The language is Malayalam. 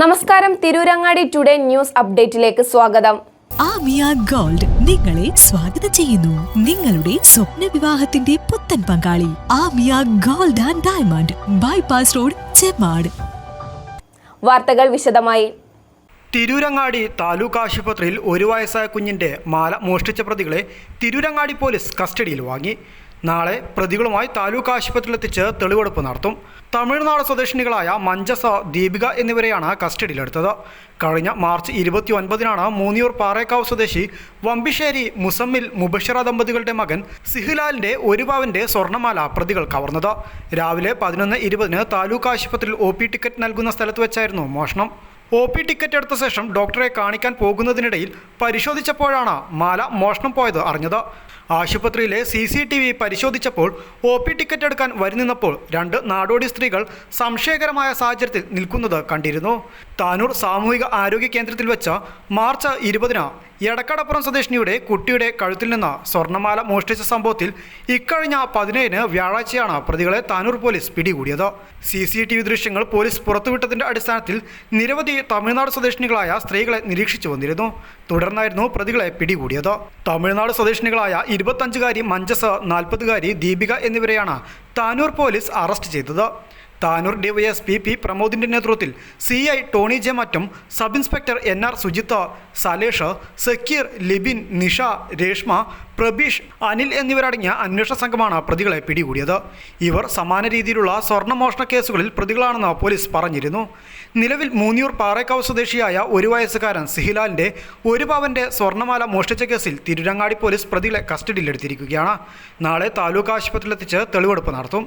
നമസ്കാരം. തിരൂരങ്ങാടി ടുഡേ ന്യൂസ് അപ്ഡേറ്റിലേക്ക് സ്വാഗതം. ആമിയ ഗോൾഡ് നിങ്ങളെ സ്വാഗതം ചെയ്യുന്നു. നിങ്ങളുടെ സ്വപ്ന വിവാഹത്തിന്റെ പുത്തൻ പങ്കാളി Amiya gold and diamond bypass road Chemmad വാർത്തകൾ വിശദമായി. തിരൂരങ്ങാടി താലൂക്ക് ആശുപത്രിയിൽ ഒരു വയസ്സായ കുഞ്ഞിന്റെ മാല മോഷ്ടിച്ച പ്രതികളെ തിരൂരങ്ങാടി പോലീസ് കസ്റ്റഡിയിൽ വാങ്ങി. നാളെ പ്രതികളുമായി താലൂക്ക് ആശുപത്രിയിലെത്തിച്ച് തെളിവെടുപ്പ് നടത്തും. തമിഴ്നാട് സ്വദേശിനികളായ മഞ്ചസ ദീപിക എന്നിവരെയാണ് കസ്റ്റഡിയിലെടുത്തത്. കഴിഞ്ഞ മാർച്ച് ഇരുപത്തി ഒൻപതിനാണ് മൂന്നിയൂർ പാറേക്കാവ് സ്വദേശി വമ്പിശ്ശേരി മുസമ്മിൽ മുബഷിറ ദമ്പതികളുടെ മകൻ സിഹിലാലിന്റെ ഒരു പവന്റെ സ്വർണമാല പ്രതികൾ കവർന്നത്. രാവിലെ പതിനൊന്ന് ഇരുപതിന് താലൂക്ക് ആശുപത്രിയിൽ ഒ ടിക്കറ്റ് നൽകുന്ന സ്ഥലത്ത് വെച്ചായിരുന്നു മോഷണം. ഒ പി ടിക്കറ്റ് എടുത്ത ശേഷം ഡോക്ടറെ കാണിക്കാൻ പോകുന്നതിനിടയിൽ പരിശോധിച്ചപ്പോഴാണ് മാല മോഷണം പോയത് അറിഞ്ഞത്. ആശുപത്രിയിലെ സി സി ടി വി പരിശോധിച്ചപ്പോൾ ഒ പി ടിക്കറ്റ് എടുക്കാൻ വരുന്നപ്പോൾ രണ്ട് നാടോടി സ്ത്രീകൾ സംശയകരമായ സാഹചര്യത്തിൽ നിൽക്കുന്നത് കണ്ടിരുന്നു. താനൂർ സാമൂഹിക ആരോഗ്യ കേന്ദ്രത്തിൽ വെച്ച മാർച്ച് ഇരുപതിന് എടക്കടപ്പുറം സ്വദേശിനിയുടെ കുട്ടിയുടെ കഴുത്തിൽ നിന്ന് സ്വർണമാല മോഷ്ടിച്ച സംഭവത്തിൽ ഇക്കഴിഞ്ഞ പതിനേഴിന് വ്യാഴാഴ്ചയാണ് പ്രതികളെ താനൂർ പോലീസ് പിടികൂടിയത്. സി സി ടി വി ദൃശ്യങ്ങൾ പോലീസ് പുറത്തുവിട്ടതിന്റെ അടിസ്ഥാനത്തിൽ നിരവധി തമിഴ്നാട് സ്വദേശിനികളായ സ്ത്രീകളെ നിരീക്ഷിച്ചു വന്നിരുന്നു. തുടർന്നായിരുന്നു പ്രതികളെ പിടികൂടിയത്. തമിഴ്നാട് സ്വദേശിനികളായ ഇരുപത്തഞ്ചുകാരി മഞ്ചസ് നാൽപ്പതുകാരി ദീപിക എന്നിവരെയാണ് താനൂർ പോലീസ് അറസ്റ്റ് ചെയ്തത്. താനൂർ ഡിവൈഎസ്പി പി പ്രമോദിന്റെ നേതൃത്വത്തിൽ സി ഐ ടോണി ജെ മറ്റും sub inspector N R Sujith Salesh Sakir Libin Nisha Reshma Prabeesh Anil എന്നിവരടങ്ങിയ അന്വേഷണ സംഘമാണ് പ്രതികളെ പിടികൂടിയത്. ഇവർ സമാന രീതിയിലുള്ള സ്വർണമോഷണ കേസുകളിൽ പ്രതികളാണെന്ന് പോലീസ് പറഞ്ഞിരുന്നു. നിലവിൽ മൂന്നിയൂർ പാറേക്കാവ് സ്വദേശിയായ ഒരു വയസ്സുകാരൻ സിഹിലാലിന്റെ ഒരു പവന്റെ സ്വർണമാല മോഷ്ടിച്ച കേസിൽ തിരുരങ്ങാടി പോലീസ് പ്രതികളെ കസ്റ്റഡിയിലെടുത്തിരിക്കുകയാണ്. നാളെ താലൂക്ക് ആശുപത്രിയിലെത്തിച്ച് തെളിവെടുപ്പ് നടത്തും.